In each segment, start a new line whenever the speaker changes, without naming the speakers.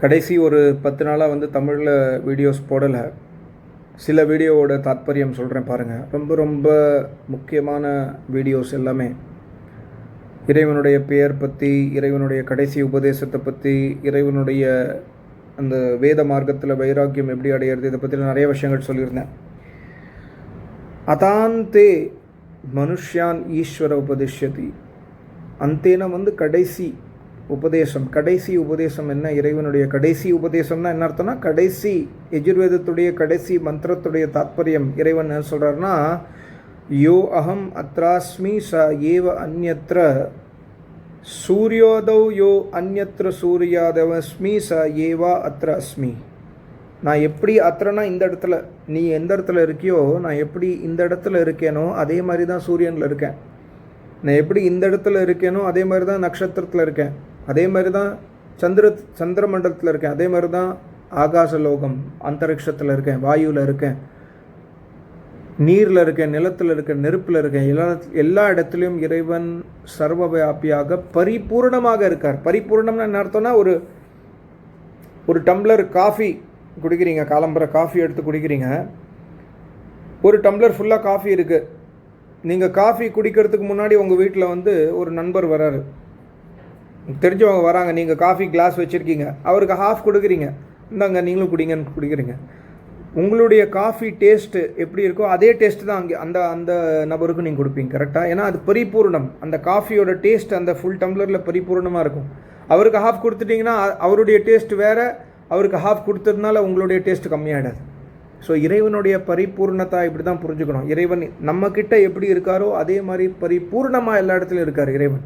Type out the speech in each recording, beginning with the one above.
கடைசி ஒரு பத்து நாளாக வந்து தமிழில் வீடியோஸ் போடலை. சில வீடியோவோட தாத்பரியம் சொல்கிறேன் பாருங்கள் ரொம்ப ரொம்ப முக்கியமான வீடியோஸ் எல்லாமே. இறைவனுடைய பெயர் பற்றி இறைவனுடைய கடைசி உபதேசத்தை பற்றி இறைவனுடைய அந்த வேத மார்க்கத்தில் வைராக்கியம் எப்படி அடையிறது இதை பற்றி நிறைய விஷயங்கள் சொல்லியிருந்தேன். அதாந்தே மனுஷ்யான் ஈஸ்வர உபதிஷதி அந்தேனம் வந்து கடைசி உபதேசம். கடைசி உபதேசம் என்ன? இறைவனுடைய கடைசி உபதேசம்னா என்ன அர்த்தம்னா கடைசி எஜுர்வேதத்துடைய கடைசி மந்திரத்துடைய தாத்பரியம். இறைவன் என்ன சொல்கிறாருன்னா யோ அகம் அத்ராஸ்மி ச ஏவ அந்யத்ர சூரியோதௌ யோ அந்யத்ர சூரியாதவஸ்மி ச ஏவா அத்ர அஸ்மி நான் எப்படி அத்திரனா இந்த இடத்துல நீ எந்த இடத்துல இருக்கியோ நான் எப்படி இந்த இடத்துல இருக்கேனோ அதே மாதிரி தான் சூரியனில் இருக்கேன். நான் எப்படி இந்த இடத்துல இருக்கேனோ அதே மாதிரி தான் நட்சத்திரத்தில் இருக்கேன். அதே மாதிரி தான் சந்திர சந்திர மண்டலத்தில் இருக்கேன். அதே மாதிரி தான் ஆகாச லோகம் அந்தரிக்ஷத்தில் இருக்கேன் வாயுவில் இருக்கேன். நீரில் இருக்கேன் நிலத்தில் இருக்கேன் நெருப்பில் இருக்கேன். எல்லா எல்லா இடத்துலையும் இறைவன் சர்வ வியாபியாக பரிபூர்ணமாக இருக்கார். பரிபூர்ணம்னு என்ன அர்த்தம்னா ஒரு ஒரு டம்ளர் காஃபி குடிக்கிறீங்க காலம்பரை காஃபி எடுத்து குடிக்கிறீங்க. ஒரு டம்ளர் ஃபுல்லாக காஃபி இருக்குது நீங்கள் காஃபி குடிக்கிறதுக்கு முன்னாடி உங்கள் வீட்டில் வந்து ஒரு நண்பர் வராரு. தெரிஞ்சவங்க வராங்க நீங்கள் காஃபி கிளாஸ் வச்சுருக்கீங்க அவருக்கு ஹாஃப் கொடுக்குறீங்க. இந்தாங்க நீங்களும் குடிங்கன்னு குடிக்கிறீங்க. உங்களுடைய காஃபி டேஸ்ட்டு எப்படி இருக்கோ அதே டேஸ்ட்டு தான் அங்கே அந்த அந்த நபருக்கும் நீங்கள் கொடுப்பீங்க கரெக்டாக ஏன்னா அது பரிபூர்ணம். அந்த காஃபியோட டேஸ்ட் அந்த ஃபுல் டம்ளரில் பரிபூர்ணமாக இருக்கும். அவருக்கு ஹாஃப் கொடுத்துட்டிங்கன்னா அவருடைய டேஸ்ட் வேறு அவருக்கு ஹாஃப் கொடுத்ததுனால உங்களுடைய டேஸ்ட் கம்மியாகிடாது ஸோ இறைவனுடைய பரிபூர்ணதா இப்படி தான் புரிஞ்சுக்கணும். இறைவன் நம்மக்கிட்ட எப்படி இருக்காரோ அதே மாதிரி பரிபூர்ணமாக எல்லா இடத்துலையும் இருக்கார் இறைவன்.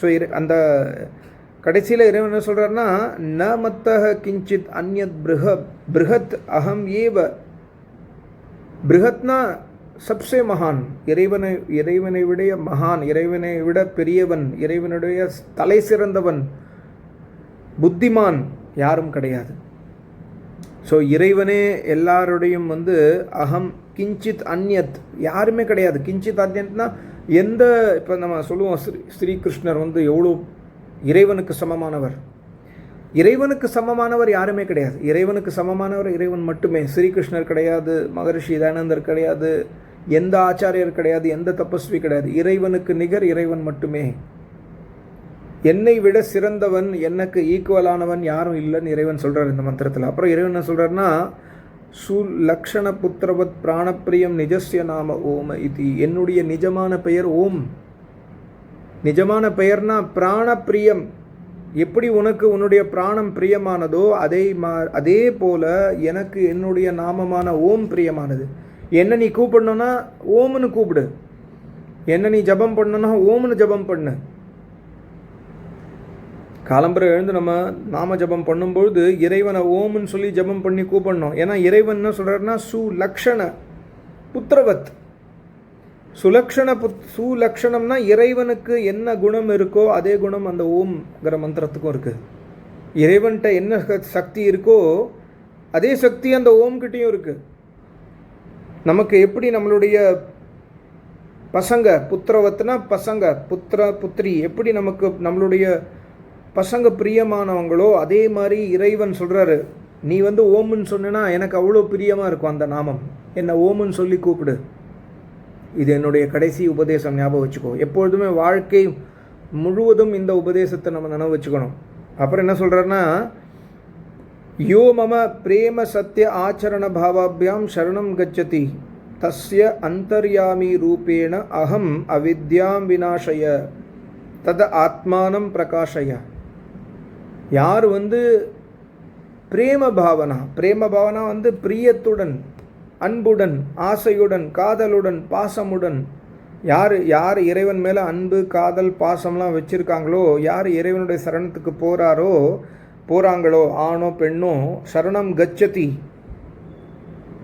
ஸோ இரு அந்த கடைசியில் இறைவன் என்ன சொல்கிறாருன்னா ந மத்தக கிஞ்சித் அந்யத் பிருஹ பிருஹத் அகம் ஏவ பிருஹத்னா சப்சே மகான். இறைவனை இறைவனை விட மகான். இறைவனை விட பெரியவன். இறைவனுடைய தலை சிறந்தவன். புத்திமான் யாரும் கிடையாது. ஸோ இறைவனே எல்லாருடையும் வந்து அகம் கிஞ்சித் அந்யத் யாருமே கிடையாது. கிஞ்சித் அந்யத்னா எந்த இப்போ நம்ம சொல்லுவோம் ஸ்ரீ ஸ்ரீகிருஷ்ணர் வந்து எவ்வளோ இறைவனுக்கு சமமானவர்? இறைவனுக்கு சமமானவர் யாருமே கிடையாது. இறைவனுக்கு சமமானவர் இறைவன் மட்டுமே. ஸ்ரீகிருஷ்ணர் கிடையாது மகரிஷி தயானந்தர் கிடையாது எந்த ஆச்சாரியர் கிடையாது எந்த தபஸ்வி கிடையாது. இறைவனுக்கு நிகர் இறைவன் மட்டுமே. என்னை விட சிறந்தவன் எனக்கு ஈக்குவலானவன் யாரும் இல்லைன்னு இறைவன் சொல்கிறார் இந்த மந்திரத்தில். அப்புறம் இறைவன் என்ன சொல்றாருன்னா சுலக்ஷண புத்திரவத் பிராணப்பிரியம் நிஜஸ்ய நாம ஓம இது. என்னுடைய நிஜமான பெயர் ஓம். நிஜமான பெயர்னா பிராணப்பிரியம். எப்படி உனக்கு உன்னுடைய பிராணம் பிரியமானதோ அதே மா அதே போல எனக்கு என்னுடைய நாமமான ஓம் பிரியமானது. என்ன நீ கூப்பிடணும்னா ஓம்னு கூப்பிடு. என்ன நீ ஜபம் பண்ணணும்னா ஓம்னு ஜபம் பண்ணு. காலம்பரை எழுந்து நம்ம நாம ஜபம் பண்ணும்பொழுது இறைவனை ஓம்னு சொல்லி ஜபம் பண்ணி கூப்பிடணும். ஏன்னா இறைவன் என்ன சொல்கிறாருன்னா சுலக்ஷண புத்திரவத். சுலக்ஷண புத் சுலக்ஷணம்னா இறைவனுக்கு என்ன குணம் இருக்கோ அதே குணம் அந்த ஓம்ங்கிற மந்திரத்துக்கும் இருக்குது இறைவன்கிட்ட என்ன சக்தி இருக்கோ அதே சக்தி அந்த ஓம்கிட்டையும் இருக்குது நமக்கு எப்படி நம்மளுடைய பசங்க புத்திரவத்னா பசங்க புத்திர புத்திரி எப்படி நமக்கு நம்மளுடைய பசங்க பிரியமானவங்களோ அதே மாதிரி இறைவன் சொல்கிறாரு நீ வந்து ஓம்னு சொன்னேன்னா எனக்கு அவ்வளோ பிரியமாக இருக்கும் அந்த நாமம். என்னை ஓம்னு சொல்லி கூப்பிடு. இது என்னுடைய கடைசி உபதேசம் ஞாபகம் வச்சுக்கோ. எப்பொழுதுமே வாழ்க்கை முழுவதும் இந்த உபதேசத்தை நம்ம நினைவு வச்சுக்கணும். அப்புறம் என்ன சொல்கிறாருன்னா யோ மம பிரேம சத்திய ஆச்சரண பாவாபியாம் சரணம் கச்சதி. தஸ்ய அந்தர்யாமி ரூபேண அகம் அவித்யாம் வினாஷய தத ஆத்மானம் பிரகாஷய. யார் வந்து பிரேம பாவனா? பிரேம பாவனா வந்து பிரியத்துடன் அன்புடன் ஆசையுடன் காதலுடன் பாசமுடன். யார் யார் இறைவன் மேலே அன்பு காதல் பாசம்லாம் வச்சுருக்காங்களோ யார் இறைவனுடைய சரணத்துக்கு போகிறாரோ போகிறாங்களோ ஆணோ பெண்ணோ சரணம் கச்சதி.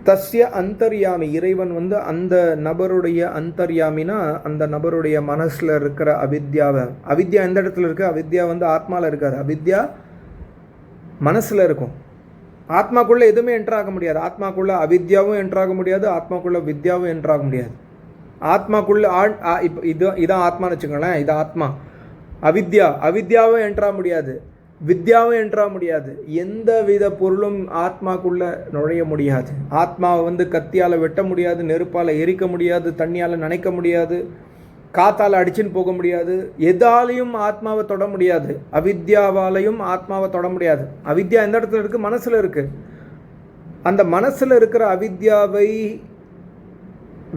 தஸ்ய அந்தர்யாமி. இறைவன் வந்து அந்த நபருடைய அந்தர்யாமினா அந்த நபருடைய மனசில் இருக்கிற அவித்யாவை. அவித்யா எந்த இடத்துல இருக்குது அவித்யா வந்து ஆத்மாவில் இருக்காது அவித்யா மனசில் இருக்கும். ஆத்மாக்குள்ளே எதுவுமே என்ட்ரு ஆக முடியாது. ஆத்மாக்குள்ளே அவித்யாவும் என்ட்ரு ஆக முடியாது. ஆத்மாக்குள்ளே வித்யாவும் என்ட்ரு ஆக முடியாது. ஆத்மாக்குள்ளே ஆ- இப்போ இது இதான் ஆத்மான்னு வச்சுக்கோங்களேன். இது ஆத்மா. அவித்யா அவித்யாவும் என்ட்ராக முடியாது. வித்யாவும் என்றா முடியாது. எந்த வித பொருளும் ஆத்மாக்குள்ளே நுழைய முடியாது. ஆத்மாவை வந்து கத்தியால் வெட்ட முடியாது நெருப்பால் எரிக்க முடியாது தண்ணியால் நனைக்க முடியாது காத்தால் அடிச்சுன்னு போக முடியாது. எதாலையும் ஆத்மாவை தொட முடியாது. அவித்யாவாலையும் ஆத்மாவை தொட முடியாது. அவித்யா எந்த இடத்துல இருக்குது மனசில் இருக்குது அந்த மனசில் இருக்கிற அவித்யாவை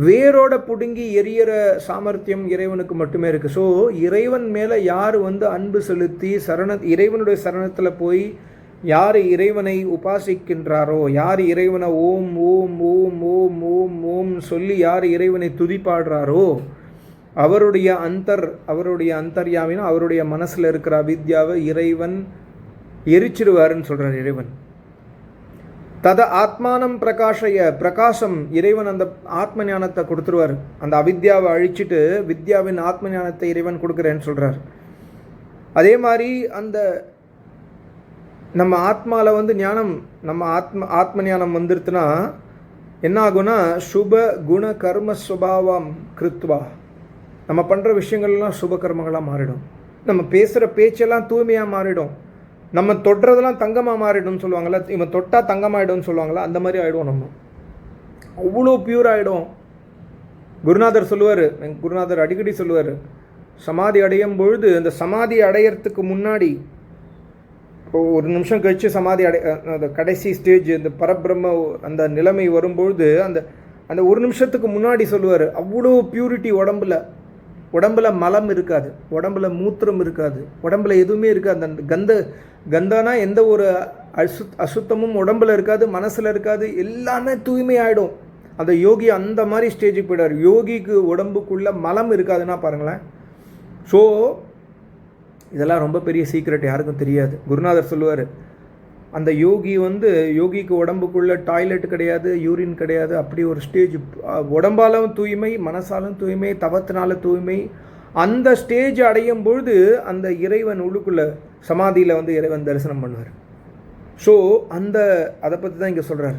வேரோட பிடுங்கி எரியற சாமர்த்தியம் இறைவனுக்கு மட்டுமே இருக்குது ஸோ இறைவன் மேலே யார் வந்து அன்பு செலுத்தி சரண இறைவனுடைய சரணத்தில் போய் யார் இறைவனை உபாசிக்கின்றாரோ யார் இறைவனை ஓம் ஓம் ஓம் ஓம் ஓம் ஓம் சொல்லி யார் இறைவனை துதிப்பாடுறாரோ அவருடைய அந்தர் அவருடைய அந்தர்யாமினா அவருடைய மனசில் இருக்கிற அவித்யாவை இறைவன் எரிச்சிடுவாருன்னு சொல்கிறார் இறைவன். தத ஆத்மானம் பிரகாஷய பிரகாசம் இறைவன் அந்த ஆத்ம ஞானத்தை கொடுத்துருவார். அந்த அவித்யாவை அழிச்சிட்டு வித்யாவின் ஆத்ம ஞானத்தை இறைவன் கொடுக்குறேன்னு சொல்கிறார் அதே மாதிரி அந்த நம்ம ஆத்மாவில் வந்து ஞானம் நம்ம ஆத்ம ஆத்ம ஞானம் வந்துருத்துனா என்ன ஆகும்னா சுப குண கர்ம சுபாவம் கிருத்வா. நம்ம பண்ணுற விஷயங்கள்லாம் சுப கர்மங்களாக மாறிடும். நம்ம பேசுகிற பேச்செல்லாம் தூய்மையாக மாறிடும். நம்ம தொடுறதெல்லாம் தங்கமாக மாறிடும்னு சொல்லுவாங்கள்ல இவன் தொட்டால் தங்கமாகிடும்னு சொல்லுவாங்களா அந்த மாதிரி ஆகிடுவோம் நம்ம. அவ்வளோ பியூர் ஆகிடும் குருநாதர் சொல்லுவார் குருநாதர் அடிக்கடி சொல்லுவார் சமாதி அடையும் பொழுது அந்த சமாதி அடையிறதுக்கு முன்னாடி ஒரு நிமிஷம் கழித்து சமாதி அடை அந்த கடைசி ஸ்டேஜ் இந்த பரபிரம்ம அந்த நிலைமை வரும்பொழுது அந்த அந்த ஒரு நிமிஷத்துக்கு முன்னாடி சொல்லுவார் அவ்வளோ பியூரிட்டி உடம்புல. உடம்புல மலம் இருக்காது உடம்புல மூத்திரம் இருக்காது உடம்புல எதுவுமே இருக்காது. அந்த கந்த கந்தானா எந்த ஒரு அசு அசுத்தமும் உடம்புல இருக்காது மனசில் இருக்காது எல்லாமே தூய்மையாயிடும். அந்த யோகி அந்த மாதிரி ஸ்டேஜுக்கு போயிடார் யோகிக்கு உடம்புக்குள்ளே மலம் இருக்காதுன்னா பாருங்களேன். ஸோ இதெல்லாம் ரொம்ப பெரிய சீக்ரெட் யாருக்கும் தெரியாது. குருநாதர் சொல்லுவார் அந்த யோகி வந்து யோகிக்கு உடம்புக்குள்ளே டாய்லெட் கிடையாது யூரின் கிடையாது அப்படி ஒரு ஸ்டேஜ் உடம்பாலும் தூய்மை மனசாலும் தூய்மை தவத்தினால தூய்மை அந்த ஸ்டேஜ் அடையும் பொழுது அந்த இறைவன் உள்ளுக்குள்ளே சமாதியில் வந்து இறைவன் தரிசனம் பண்ணுவார். ஸோ அந்த அதை பற்றி தான் இங்கே சொல்கிறார்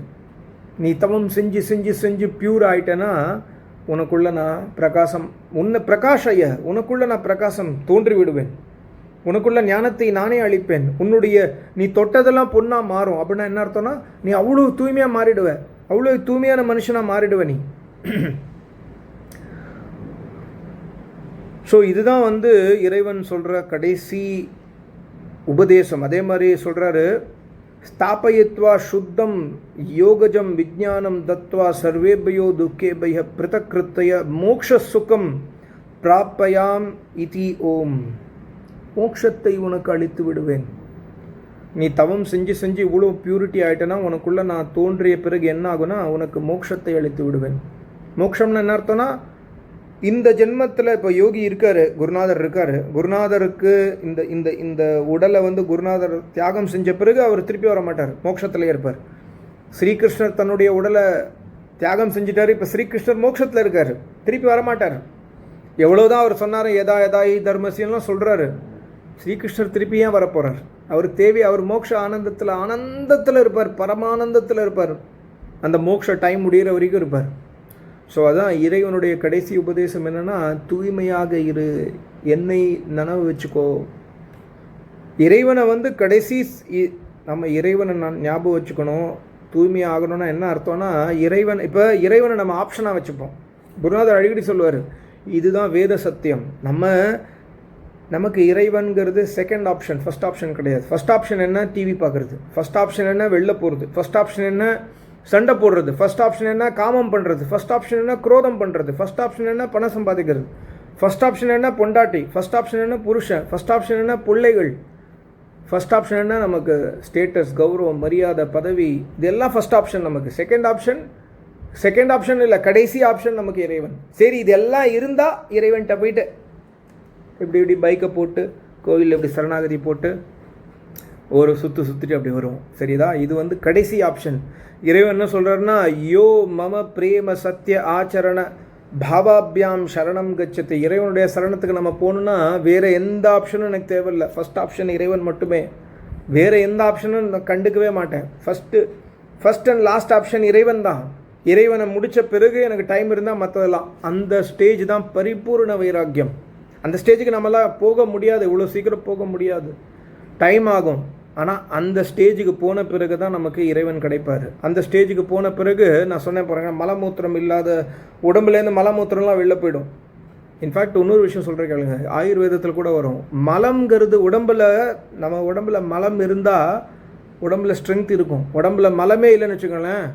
நீ தவம் செஞ்சு செஞ்சு செஞ்சு பியூர் ஆயிட்டேன்னா உனக்குள்ளே நான் பிரகாசம் உன்னை பிரகாஷைய உனக்குள்ளே நான் பிரகாசம் தோன்றி விடுவேன் உனக்குள்ள ஞானத்தை நானே அளிப்பேன். உன்னுடைய நீ தொட்டதெல்லாம் பொண்ணாக மாறும். அப்படின்னா என்ன அர்த்தம்னா நீ அவ்வளோ தூய்மையாக மாறிடுவ. அவ்வளோ தூய்மையான மனுஷனாக மாறிடுவ நீ. ஸோ இதுதான் வந்து இறைவன் சொல்கிற கடைசி உபதேசம். அதே மாதிரி சொல்கிறாரு ஸ்தாபயித்வா சுத்தம் யோகஜம் விஜானம் தத்வா சர்வேபயோ துக்கேபய பிருத்தக்கிருத்தய மோக்ஷ சுகம் பிராப்பயாம் இதி ஓம். மோட்சத்தை உனக்கு அளித்து விடுவேன். நீ தவம் செஞ்சு செஞ்சு இவ்வளோ பியூரிட்டி ஆகிட்டனா உனக்குள்ளே நான் தோன்றிய பிறகு என்ன ஆகுனா உனக்கு மோட்சத்தை அளித்து விடுவேன். மோட்சம்னு என்ன அர்த்தம்னா இந்த ஜென்மத்தில் இப்போ யோகி இருக்கார் குருநாதர் இருக்கார். குருநாதருக்கு இந்த இந்த இந்த உடலை வந்து குருநாதர் தியாகம் செஞ்ச பிறகு அவர் திருப்பி வர மாட்டார் மோட்சத்தில் இருப்பார். ஸ்ரீகிருஷ்ணர் தன்னுடைய உடலை தியாகம் செஞ்சிட்டார் இப்போ ஸ்ரீகிருஷ்ணர் மோட்சத்தில் இருக்கார் திருப்பி வரமாட்டார் எவ்வளோதான் அவர் சொன்னார் எதா எதாயி தர்மசியெல்லாம் சொல்கிறாரு ஸ்ரீகிருஷ்ணர் திருப்பி ஏன் வரப்போகிறார் அவர் தேவை அவர் மோட்ச ஆனந்தத்தில் ஆனந்தத்தில் இருப்பார் பரமானந்தத்தில் இருப்பார். அந்த மோட்ச டைம் முடிகிற வரைக்கும் இருப்பார். ஸோ அதான் இறைவனுடைய கடைசி உபதேசம் என்னென்னா தூய்மையாக இரு என்னை நனவு வச்சுக்கோ. இறைவனை வந்து கடைசி நம்ம இறைவனை நான் ஞாபகம் வச்சுக்கணும். தூய்மையாக ஆகணும்னா என்ன அர்த்தம்னா இறைவன் இப்போ இறைவனை நம்ம ஆப்ஷனாக வச்சுப்போம். குருநாதர் அடிக்கடி சொல்லுவார் இதுதான் வேத சத்தியம். நம்ம நமக்கு இறைவன்கிறது செகண்ட் ஆப்ஷன் ஃபஸ்ட் ஆப்ஷன் கிடையாது ஃபஸ்ட் ஆப்ஷன் என்ன டிவி பார்க்குறது ஃபஸ்ட் ஆப்ஷன் என்ன வெளில போகிறது ஃபஸ்ட் ஆப்ஷன் என்ன சண்டை போடுறது ஃபஸ்ட் ஆப்ஷன் என்ன காமம் பண்ணுறது ஃபஸ்ட் ஆப்ஷன் என்ன குரோதம் பண்ணுறது ஃபஸ்ட் ஆப்ஷன் என்ன பணம் சம்பாதிக்கிறது ஃபஸ்ட் ஆப்ஷன் என்ன பொண்டாட்டி ஃபஸ்ட் ஆப்ஷன் என்ன புருஷன் ஃபஸ்ட் ஆப்ஷன் என்ன பிள்ளைகள் ஃபஸ்ட் ஆப்ஷன் என்ன நமக்கு ஸ்டேட்டஸ் கௌரவம் மரியாதை பதவி இதெல்லாம் ஃபஸ்ட் ஆப்ஷன் நமக்கு செகண்ட் ஆப்ஷன் செகண்ட் ஆப்ஷன் இல்லை கடைசி ஆப்ஷன் நமக்கு இறைவன் சரி இதெல்லாம் இருந்தால் இறைவன்கிட்ட போயிட்டு இப்படி இப்படி பைக்கை போட்டு கோவிலில் இப்படி சரணாகதி போட்டு ஒரு சுற்று சுற்றிட்டு அப்படி வருவோம். சரிதா? இது வந்து கடைசி ஆப்ஷன் இறைவன் என்ன சொல்கிறாருன்னா யோ மம பிரேம சத்திய ஆச்சரண பாவாபியாம் சரணம் கச்சத்து. இறைவனுடைய சரணத்துக்கு நம்ம போகணுன்னா வேறு எந்த ஆப்ஷனும் எனக்கு தேவையில்லை. ஃபஸ்ட் ஆப்ஷன் இறைவன் மட்டுமே. வேறு எந்த ஆப்ஷனும் நான் கண்டுக்கவே மாட்டேன். First first and last option இறைவன் தான். இறைவனை முடித்த பிறகு எனக்கு டைம் இருந்தால் மற்றதெல்லாம் அந்த ஸ்டேஜ் தான் பரிபூர்ண வைராக்கியம். அந்த ஸ்டேஜுக்கு நம்மளால் போக முடியாது இவ்வளோ சீக்கிரம் போக முடியாது. டைம் ஆகும். ஆனால் அந்த ஸ்டேஜுக்கு போன பிறகு தான் நமக்கு இறைவன் கிடைப்பார். அந்த ஸ்டேஜுக்கு போன பிறகு நான் சொன்னேன் பாருங்க மலமூத்திரம் இல்லாத உடம்புலேருந்து மலமூத்திரம்லாம் வெளில போயிடும். இன்ஃபேக்ட் இன்னொரு விஷயம் சொல்கிறேன் கேளுங்க. ஆயுர்வேதத்தில் கூட வரும். மலம்ங்கிறது உடம்புல நம்ம உடம்புல மலம் இருந்தால் உடம்புல ஸ்ட்ரென்த் இருக்கும். உடம்புல மலமே இல்லைன்னு வச்சுக்கோங்களேன்.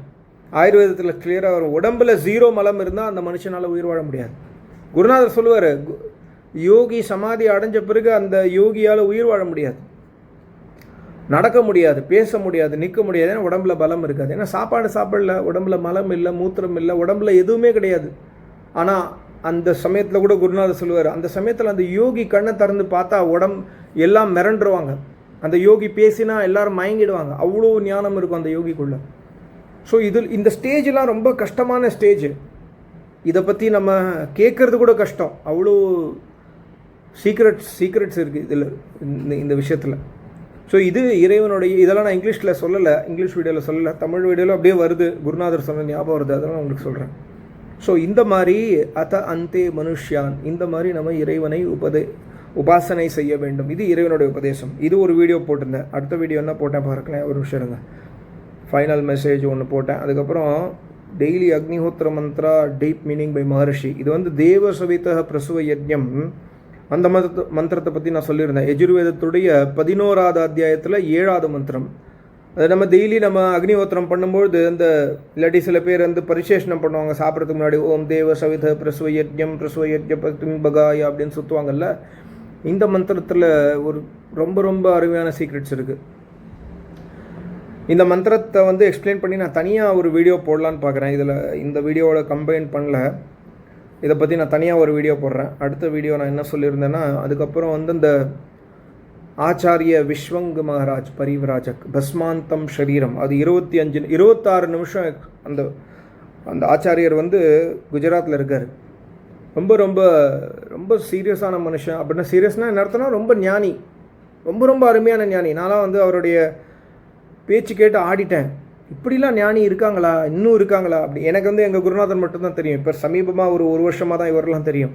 ஆயுர்வேதத்தில் கிளியராக வரும். உடம்புல ஜீரோ மலம் இருந்தால் அந்த மனுஷனால் உயிர் வாழ முடியாது. குருநாதர் சொல்லுவார் யோகி சமாதி அடைஞ்ச பிறகு அந்த யோகியால் உயிர் வாழ முடியாது. நடக்க முடியாது பேச முடியாது நிற்க முடியாது ஏன்னா உடம்புல பலம் இருக்காது. ஏன்னா சாப்பாடு சாப்பிடல உடம்புல மலம் இல்லை மூத்திரம் இல்லை உடம்புல எதுவுமே கிடையாது. ஆனால் அந்த சமயத்தில் கூட குருநாதர் சொல்லுவார் அந்த சமயத்தில் அந்த யோகி கண்ணை திறந்து பார்த்தா உடம்பு எல்லாம் மிரண்டுருவாங்க. அந்த யோகி பேசினா எல்லாரும் மயங்கிடுவாங்க. அவ்வளோ ஞானம் இருக்கும் அந்த யோகிக்குள்ள. ஸோ இதில் இந்த ஸ்டேஜ்லாம் ரொம்ப கஷ்டமான ஸ்டேஜ் இதை பற்றி நம்ம கேட்குறது கூட கஷ்டம். அவ்வளோ சீக்ரெட்ஸ் சீக்ரெட்ஸ் இருக்குது இதில் இந்த இந்த விஷயத்தில். ஸோ இது இறைவனுடைய இதெல்லாம் நான் இங்கிலீஷில் சொல்லலை இங்கிலீஷ் வீடியோவில் சொல்லலை தமிழ் வீடியோவில் அப்படியே வருது. குருநாதர் சொன்ன ஞாபகம் வருது அதெல்லாம் உங்களுக்கு சொல்கிறேன் ஸோ இந்த மாதிரி அத அந்தே மனுஷ்யான் இந்த மாதிரி நம்ம இறைவனை உபதே உபாசனை செய்ய வேண்டும். இது இறைவனுடைய உபதேசம். இது ஒரு வீடியோ போட்டிருந்தேன். அடுத்த வீடியோ என்ன போட்டேன் பார்க்கலாம் ஒரு விஷயம் இருங்க. ஃபைனல் மெசேஜ் ஒன்று போட்டேன். அதுக்கப்புறம் daily Agnihotra mantra deep meaning by Maharshi இது வந்து தேவ சவித பிரசுவ யஜ்யம். அந்த மந்திர மந்திரத்தை பற்றி நான் சொல்லியிருந்தேன். எஜுர்வேதத்துடைய பதினோராவது அத்தியாயத்தில் ஏழாவது மந்திரம். அது நம்ம டெய்லி நம்ம அக்னிஹோத்திரம் பண்ணும்பொழுது இந்த இல்லாட்டி சில பேர் வந்து பரிசேஷனம் பண்ணுவாங்க. சாப்பிட்றதுக்கு முன்னாடி ஓம் தேவ சவித பிரசுவ யஜ்யம் பிரசுவ யஜ்ய பகாய அப்படின்னு சுற்றுவாங்கல்ல இந்த மந்திரத்தில் ஒரு ரொம்ப ரொம்ப அருமையான சீக்ரெட்ஸ் இருக்குது இந்த மந்திரத்தை வந்து எக்ஸ்பிளைன் பண்ணி நான் தனியாக ஒரு வீடியோ போடலான்னு பார்க்குறேன் இதில் இந்த வீடியோவோட கம்பைன் பண்ணல. இதை பற்றி நான் தனியாக ஒரு வீடியோ போடுறேன். அடுத்த வீடியோ நான் என்ன சொல்லியிருந்தேன்னா அதுக்கப்புறம் வந்து இந்த ஆச்சாரிய விஸ்வங்கு மகாராஜ் பரிவராஜக் பஸ்மாந்தம் ஷரீரம். அது இருபத்தி அஞ்சு இருபத்தாறு நிமிஷம் அந்த அந்த ஆச்சாரியர் வந்து குஜராத்தில் இருக்கார். ரொம்ப ரொம்ப ரொம்ப சீரியஸான மனுஷன். அப்படின்னா சீரியஸ்னால் என்ன அர்த்தம்னா ரொம்ப ஞானி. ரொம்ப ரொம்ப அருமையான ஞானி. நான்லாம் வந்து அவருடைய பேச்சு கேட்டு ஆடிட்டேன். இப்படிலாம் ஞானி இருக்காங்களா? இன்னும் இருக்காங்களா? அப்படி எனக்கு வந்து எங்கள் குருநாதன் மட்டும்தான் தெரியும். இப்போ சமீபமாக ஒரு ஒரு வருஷமாக தான் இவரெல்லாம் தெரியும்.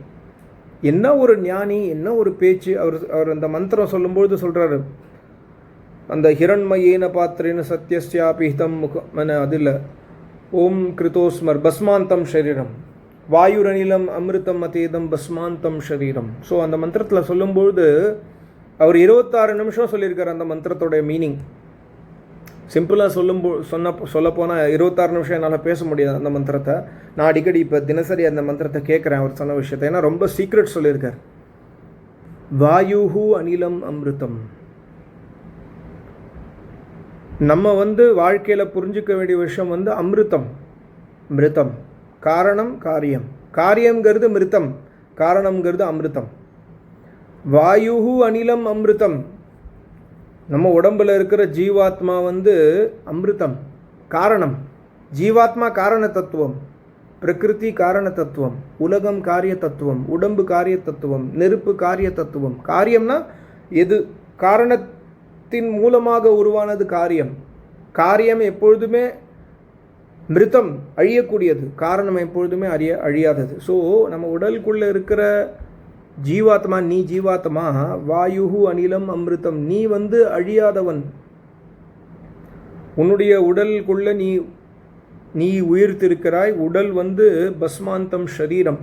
என்ன ஒரு ஞானி என்ன ஒரு பேச்சு? அவர் அவர் அந்த மந்திரம் சொல்லும்பொழுது சொல்கிறாரு அந்த ஹிரண்மயேன பாத்திரேன சத்யஸ்யாபிஹிதம் முகம் அதில் ஓம் கிருதோஸ்மர் பஸ்மாந்தம் ஷரீரம். வாயுரனிலம் அமிர்தம் அதேதம் பஸ்மாந்தம் ஷரீரம். ஸோ அந்த மந்திரத்தில் சொல்லும்பொழுது அவர் இருபத்தாறு நிமிஷம் சொல்லியிருக்கார் அந்த மந்திரத்தோடைய மீனிங் சிம்பிளாக சொல்லும் சொன்ன சொல்லப்போனால் இருபத்தாறு நிமிஷம் என்னால் பேச முடியாது அந்த மந்திரத்தை. நான் அடிக்கடி இப்போ தினசரி அந்த மந்திரத்தை கேட்குறேன் அவர் சொன்ன விஷயத்தை. ஏன்னா ரொம்ப சீக்ரெட் சொல்லியிருக்கார். வாயுஹு அனிலம் அமிர்தம். நம்ம வந்து வாழ்க்கையில் புரிஞ்சிக்க வேண்டிய விஷயம் வந்து அமிர்தம். மிருதம். காரணம் காரியம். காரியங்கிறது மிருத்தம் காரணங்கிறது அமிர்தம். வாயு அனிலம் அமிர்தம். நம்ம உடம்பில் இருக்கிற ஜீவாத்மா வந்து அமிர்தம் காரணம். ஜீவாத்மா காரண தத்துவம் பிரகிருதி காரண தத்துவம் உலகம் காரிய தத்துவம் உடம்பு காரிய தத்துவம் நெருப்பு காரிய தத்துவம். காரியம்னா எது? காரணத்தின் மூலமாக உருவானது காரியம். காரியம் எப்பொழுதுமே மிருதம் அழியக்கூடியது. காரணம் எப்பொழுதுமே அழிய அழியாதது. ஸோ நம்ம உடலுக்குள்ளே இருக்கிற ஜீவாத்மா நீ ஜீவாத்மா வாயு அனிலம் அமிர்தம் நீ வந்து அழியாதவன். உன்னுடைய உடலுக்குள்ள நீ நீ உயிர்த்திருக்கிறாய் உடல் வந்து பஸ்மாந்தம் ஷரீரம்.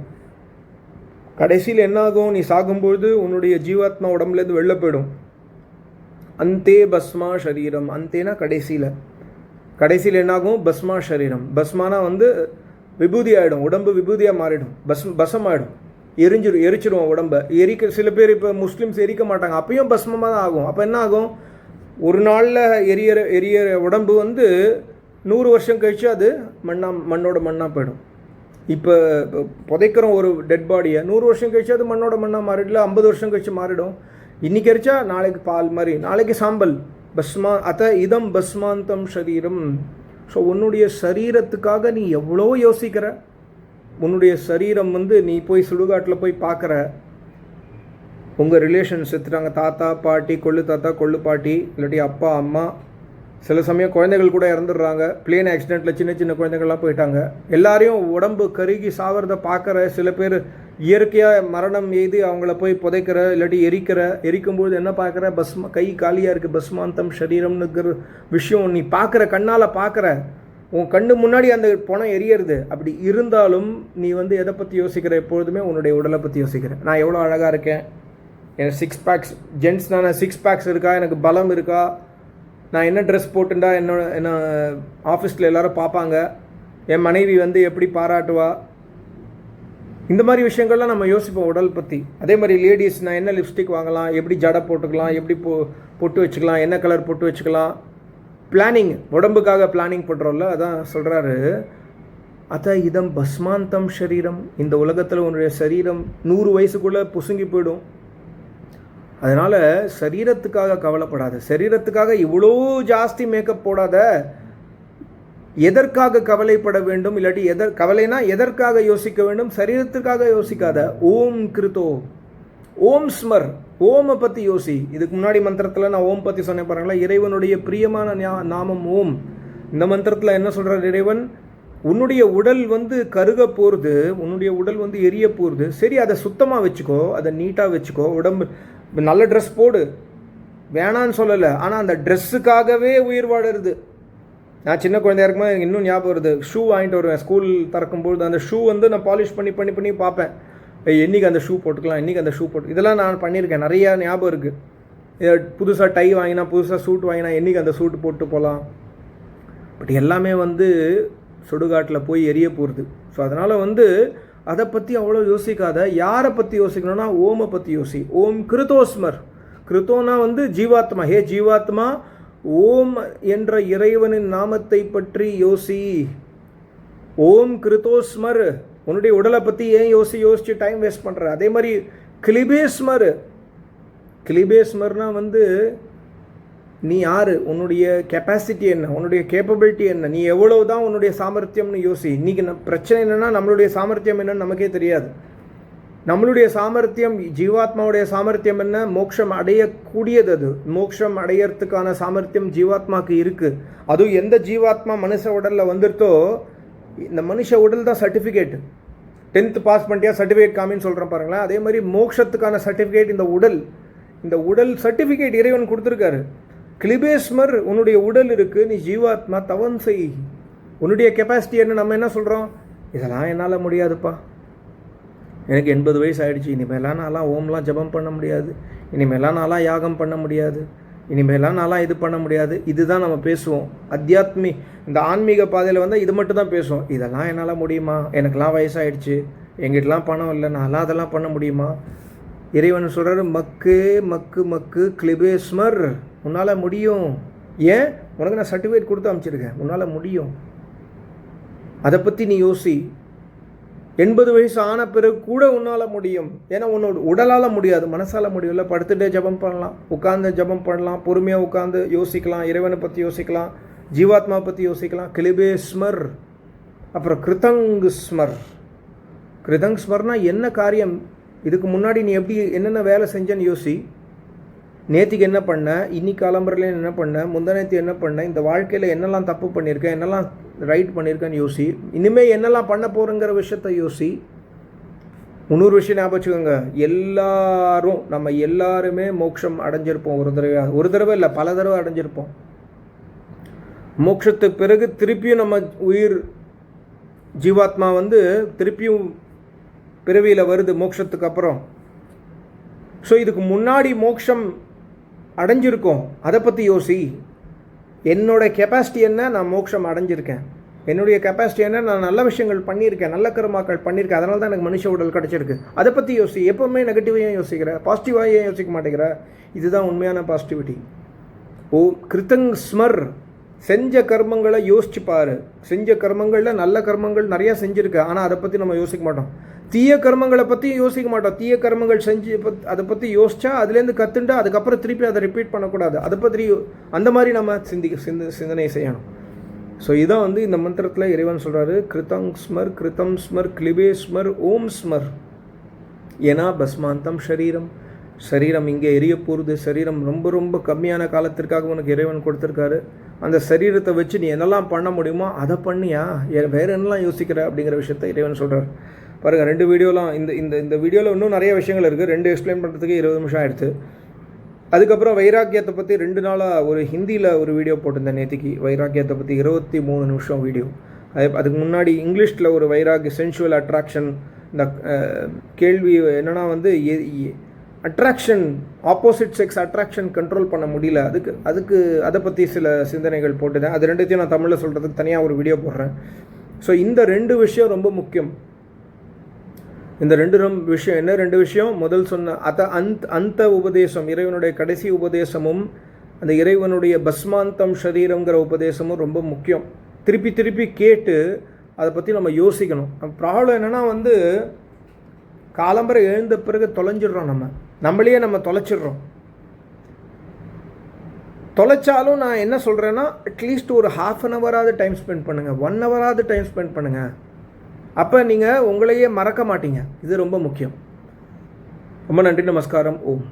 கடைசியில் என்னாகும்? நீ சாகும்பொழுது உன்னுடைய ஜீவாத்மா உடம்புலேருந்து வெளில போயிடும். அந்தே பஸ்மா ஷரீரம். அந்தேனா கடைசியில். கடைசியில் என்னாகும்? பஸ்மா ஷரீரம். பஸ்மானா வந்து விபூதி ஆகிடும் உடம்பு விபூதியாக மாறிடும். பஸ் பசம் ஆகிடும் எரிஞ்சிடும் எரிச்சிடுவோம் உடம்ப. எரிக்க சில பேர் இப்போ முஸ்லீம்ஸ் எரிக்க மாட்டாங்க. அப்பயும் பஸ்மமாக தான் ஆகும். அப்போ என்ன ஆகும்? ஒரு நாளில் எரியற எரியற உடம்பு வந்து நூறு வருஷம் கழித்து அது மண்ணா மண்ணோட மண்ணாக போயிடும். இப்போ புதைக்கிறோம் ஒரு டெட் பாடியை நூறு வருஷம் கழிச்சு அது மண்ணோட மண்ணாக மாறிடல ஐம்பது வருஷம் கழிச்சு மாறிடும். இன்றைக்கி எரிச்சா நாளைக்கு பால் மாதிரி. நாளைக்கு சாம்பல். பஸ்மா அத்த இதம் பஸ்மாந்தம் சரீரம் ஸோ உன்னுடைய சரீரத்துக்காக நீ எவ்வளோ யோசிக்கிற. உன்னுடைய சரீரம் வந்து நீ போய் சுடுகாட்டில் போய் பார்க்குற உங்கள் ரிலேஷன்ஸ் எடுத்துட்டாங்க. தாத்தா பாட்டி கொள்ளு தாத்தா கொள்ளு பாட்டி இல்லாட்டி அப்பா அம்மா. சில சமயம் குழந்தைகள் கூட இறந்துடுறாங்க. பிளேன் ஆக்சிடெண்ட்டில் சின்ன சின்ன குழந்தைகள்லாம் போயிட்டாங்க. எல்லாரையும் உடம்பு கருகி சாவறதை பார்க்குற சில பேர் இயற்கையாக மரணம் எய்து அவங்கள போய் புதைக்கிற இல்லாட்டி எரிக்கிற எரிக்கும்போது என்ன பார்க்குற பஸ்ம கை காலியாக இருக்குது பஸ்மாந்தம் சரீரம்னுங்கிற விஷயம் நீ பார்க்குற கண்ணால் பார்க்குற உன் கண்ணு முன்னாடி அந்த பணம் எரியறது. அப்படி இருந்தாலும் நீ வந்து எதை பற்றி யோசிக்கிற எப்பொழுதுமே உன்னுடைய உடலை பற்றி யோசிக்கிற. நான் எவ்வளோ அழகாக இருக்கேன். எனக்கு சிக்ஸ் பேக்ஸ் ஜென்ட்ஸ் நான் சிக்ஸ் பேக்ஸ் இருக்கா? எனக்கு பலம் இருக்கா? நான் என்ன ட்ரெஸ் போட்டுண்டா? என்னோட என்ன ஆஃபீஸில் எல்லாரும் பார்ப்பாங்க. என் மனைவி வந்து எப்படி பாராட்டுவா? இந்த மாதிரி விஷயங்கள்லாம் நம்ம யோசிப்போம் உடல் பற்றி அதே மாதிரி லேடிஸ் நான் என்ன லிப்ஸ்டிக் வாங்கலாம்? எப்படி ஜடை போட்டுக்கலாம்? எப்படி பொ பொட்டு வச்சுக்கலாம்? என்ன கலர் பொட்டு வச்சுக்கலாம்? பிளானிங் உடம்புக்காக பிளானிங் பண்ணுறோம்ல அதான் சொல்கிறாரு அத இதம் பஸ்மாந்தம் சரீரம் இந்த உலகத்தில் உன்னுடைய சரீரம் நூறு வயசுக்குள்ளே புசுங்கி போயிடும். அதனால் சரீரத்துக்காக கவலைப்படாத. சரீரத்துக்காக இவ்வளோ ஜாஸ்தி மேக்கப் போடாத. எதற்காக கவலைப்பட வேண்டும்? இல்லாட்டி எதர் கவலைனா எதற்காக யோசிக்க வேண்டும்? சரீரத்துக்காக யோசிக்காத. ஓம் கிருத்தோ. ஓம் ஸ்மர். ஓமை பற்றி யோசி. இதுக்கு முன்னாடி மந்திரத்தில் நான் ஓம் பற்றி சொன்னேன் பாருங்களா இறைவனுடைய பிரியமான ஞா- நாமம் ஓம். இந்த மந்திரத்தில் என்ன சொல்கிறார் இறைவன்? உன்னுடைய உடல் வந்து கருக போகிறது உன்னுடைய உடல் வந்து எரிய போகிறது சரி அதை சுத்தமாக வச்சுக்கோ அதை நீட்டாக வச்சுக்கோ உடம்பு நல்ல ட்ரெஸ் போடு. வேணான்னு சொல்லலை ஆனால் அந்த ட்ரெஸ்ஸுக்காகவே உயிர் வாழறது. நான் சின்ன குழந்தையா இருக்கும்போது எனக்கு இன்னும் ஞாபகம் வருது. ஷூ வாங்கிட்டு வருவேன். ஸ்கூல் திறக்கும்போது அந்த ஷூ வந்து நான் பாலிஷ் பண்ணி பண்ணி பண்ணி பார்ப்பேன். ஏய், என்னைக்கு அந்த ஷூ போட்டுக்கலாம் என்றைக்கு அந்த ஷூ போட்டு இதெல்லாம் நான் பண்ணியிருக்கேன். நிறையா ஞாபகம் இருக்குது புதுசாக டை வாங்கினா புதுசாக சூட் வாங்கினா என்னைக்கு அந்த சூட் போட்டு போகலாம் பட் எல்லாமே வந்து சுடுகாட்டில் போய் எரிய போகிறது ஸோ அதனால் வந்து அதை பற்றி அவ்வளோ யோசிக்காத. யாரை பற்றி யோசிக்கணும்னா ஓமை பற்றி யோசி. ஓம் கிருதோஸ்மர் கிருத்தோனா வந்து ஜீவாத்மா. ஹே ஜீவாத்மா ஓம் என்ற இறைவனின் நாமத்தை பற்றி யோசி. ஓம் கிருதோஸ்மர் உன்னுடைய உடலை பற்றி ஏன் யோசி யோசித்து டைம் வேஸ்ட் பண்ணுற அதே மாதிரி கிளிபேஸ்மர் கிளிபேஸ்மர்னா வந்து நீ யார்? உன்னுடைய கெப்பாசிட்டி என்ன? உன்னுடைய கேப்பபிலிட்டி என்ன? நீ எவ்வளவு தான் உன்னுடைய சாமர்த்தியம்னு யோசி. இன்றைக்கி ந- பிரச்சனை என்னென்னா நம்மளுடைய சாமர்த்தியம் என்னன்னு நமக்கே தெரியாது. நம்மளுடைய சாமர்த்தியம் ஜீவாத்மாவுடைய சாமர்த்தியம் என்ன? மோட்சம் அடையக்கூடியது அது. மோட்சம் அடையறதுக்கான சாமர்த்தியம் ஜீவாத்மாவுக்கு இருக்குது அதுவும் எந்த ஜீவாத்மா மனுஷ உடலில் வந்துருத்தோ இந்த மனுஷ உடல் தான் சர்டிஃபிகேட்டு டென்த்து பாஸ் பண்ணிட்டியா சர்டிஃபிகேட் காமின்னு சொல்கிறேன் பாருங்களேன். அதே மாதிரி மோக்ஷத்துக்கான சர்டிஃபிகேட் இந்த உடல் இந்த உடல் சர்டிஃபிகேட் இறைவன் கொடுத்துருக்காரு. கிளிபேஸ்மர் உன்னுடைய உடல் இருக்குது நீ ஜீவாத்மா தவன் செய். உன்னுடைய கெப்பாசிட்டி என்ன நம்ம என்ன சொல்கிறோம் இதெல்லாம் என்னால் முடியாதுப்பா. எனக்கு எண்பது வயசு ஆகிடுச்சு இனிமேலாம் நான்லாம் ஓம்லாம் ஜெபம் பண்ண முடியாது. இனிமேலாம் நான்லாம் யாகம் பண்ண முடியாது. இனிமேலாம் நான்லாம் இது பண்ண முடியாது. இதுதான் நம்ம பேசுவோம். அத்தியாத்மி இந்த ஆன்மீக பாதையில் வந்தால் இது மட்டும் தான் பேசுவோம். இதெல்லாம் என்னால் முடியுமா? எனக்கெல்லாம் வயசாயிடுச்சு. எங்கிட்டலாம் பணம் இல்லை. நான்லாம் அதெல்லாம் பண்ண முடியுமா? இறைவன் சொல்கிறாரு மக்கு மக்கு மக்கு கிளிபேஸ்மர். உன்னால் முடியும். ஏன்? உனக்கு நான் சர்டிஃபிகேட் கொடுத்து அனுப்பிச்சிருக்கேன் உன்னால் முடியும். அதை பற்றி நீ யோசி. எண்பது வயசு ஆன பிறகு கூட உன்னால் முடியும். ஏன்னா உன்னோட உடலால் முடியாது மனசால் முடியும்ல. படுத்துட்டே ஜெபம் பண்ணலாம் உட்காந்து ஜெபம் பண்ணலாம் பொறுமையாக உட்காந்து யோசிக்கலாம் இறைவனை பற்றி யோசிக்கலாம் ஜீவாத்மா பற்றி யோசிக்கலாம். கிளிபே ஸ்மர். அப்புறம் கிருதங் ஸ்மர். கிருதங் ஸ்மர்னா என்ன காரியம்? இதுக்கு முன்னாடி நீ எப்படி என்னென்ன வேலை செஞ்சேன்னு யோசி. நேற்றுக்கு என்ன பண்ண? இன்னி காலம்பரில் என்ன பண்ண? முந்தநேற்று என்ன பண்ண? இந்த வாழ்க்கையில் என்னெல்லாம் தப்பு பண்ணியிருக்கேன் என்னெல்லாம் ரைட் பண்ணியிருக்கேன்னு யோசி. இனிமேல் என்னெல்லாம் பண்ண போகிறேங்கிற விஷயத்த யோசி. இன்னொரு விஷயம் ஞாபகம் வச்சுக்கோங்க. எல்லாரும் நம்ம எல்லாருமே மோட்சம் அடைஞ்சிருப்போம் ஒரு தடவை. ஒரு தடவை இல்லை பல தடவை அடைஞ்சிருப்போம். மோட்சத்துக்கு பிறகு திருப்பியும் நம்ம உயிர் ஜீவாத்மா வந்து திருப்பியும் பிறவியில் வருது மோட்சத்துக்கு அப்புறம். ஸோ இதுக்கு முன்னாடி மோட்சம் அடைஞ்சிருக்கோம். அதை பற்றி யோசி. என்னோட கெப்பாசிட்டி என்ன நான் மோட்சம் அடைஞ்சிருக்கேன். என்னுடைய கெப்பாசிட்டி என்ன நான் நல்ல விஷயங்கள் பண்ணியிருக்கேன் நல்ல கருமாக்கள் பண்ணியிருக்கேன். அதனால தான் எனக்கு மனுஷ உடல் கிடச்சிருக்கு. அதை பற்றி யோசி எப்போவுமே நெகட்டிவாக யோசிக்கிற? பாசிட்டிவாக ஏன் யோசிக்க மாட்டேங்கிற? இதுதான் உண்மையான பாசிட்டிவிட்டி ஓ கிருத்தங் ஸ்மர். செஞ்ச கர்மங்களை யோசிச்சு பாரு. செஞ்ச கர்மங்களில் நல்ல கர்மங்கள் நிறையா செஞ்சுருக்கு. ஆனால் அதை பற்றி நம்ம யோசிக்க மாட்டோம். தீய கர்மங்களை பற்றி யோசிக்க மாட்டோம். தீய கர்மங்கள் செஞ்சு பத்- அதை பற்றி யோசிச்சா அதுலேருந்து கற்றுண்டு அதுக்கப்புறம் திருப்பி அதை ரிப்பீட் பண்ணக்கூடாது. அதை பற்றி அந்த மாதிரி நம்ம சிந்திக்க சிந்த சிந்தனை செய்யணும். ஸோ இதான் வந்து இந்த மந்திரத்தில் இறைவன் சொல்கிறாரு கிருதங் ஸ்மர் கிருதம் ஸ்மர் கிளிபே ஸ்மர் ஓம் ஸ்மர். ஏன்னா பஸ்மாந்தம் சரீரம் சரீரம் இங்கே எரிய போகிறது சரீரம் ரொம்ப ரொம்ப கம்மியான காலத்திற்காக உனக்கு இறைவன் கொடுத்துருக்காரு. அந்த சரீரத்தை வச்சு நீ என்னெல்லாம் பண்ண முடியுமோ அதை பண்ணியா? வேறு வேற என்னெல்லாம் யோசிக்கிற அப்படிங்கிற விஷயத்த இறைவன் சொல்கிறார் பாருங்கள் ரெண்டு வீடியோலாம் இந்த இந்த இந்த வீடியோவில் இன்னும் நிறைய விஷயங்கள் இருக்குது ரெண்டு எக்ஸ்பிளைன் பண்ணுறதுக்கு இருபது நிமிஷம் ஆயிடுச்சு. அதுக்கப்புறம் வைராக்கியத்தை பற்றி ரெண்டு நாளாக ஒரு ஹிந்தியில் ஒரு வீடியோ போட்டிருந்தேன் நேத்திக்கு. வைராக்கியத்தை பற்றி இருபத்தி மூணு நிமிஷம் வீடியோ. அது அதுக்கு முன்னாடி இங்கிலீஷில் ஒரு வைராக்கிய சென்சுவல் அட்ராக்ஷன் இந்த கேள்வி என்னன்னா வந்து attraction opposite sex attraction control பண்ண முடியல. அதுக்கு அதுக்கு அதை பற்றி சில சிந்தனைகள் போட்டுதான். அது ரெண்டுத்தையும் நான் தமிழில் சொல்கிறதுக்கு தனியாக ஒரு வீடியோ போடுறேன். ஸோ இந்த ரெண்டு விஷயம் ரொம்ப முக்கியம். இந்த ரெண்டு ரொம்ப விஷயம் என்ன ரெண்டு விஷயம்? முதல் சொன்ன அத அந்த அந்த உபதேசம் இறைவனுடைய கடைசி உபதேசமும் அந்த இறைவனுடைய பஸ்மாந்தம் ஷரீரங்கிற உபதேசமும் ரொம்ப முக்கியம். திருப்பி திருப்பி கேட்டு அதை பற்றி நம்ம யோசிக்கணும். ப்ராப்ளம் என்னென்னா வந்து காலம்பரை எழுந்த பிறகு தொலைஞ்சிடுறோம் நம்ம. நம்மளையே நம்ம தொலைச்சிடுறோம். தொலைச்சாலும் நான் என்ன சொல்கிறேன்னா அட்லீஸ்ட் ஒரு ஹாஃப் அன் ஹவராவது டைம் ஸ்பெண்ட் பண்ணுங்கள் ஒன் ஹவராவது டைம் ஸ்பெண்ட் பண்ணுங்கள் அப்போ நீங்கள் உங்களையே மறக்க மாட்டீங்க. இது ரொம்ப முக்கியம். ரொம்ப நன்றி நமஸ்காரம். ஓம்.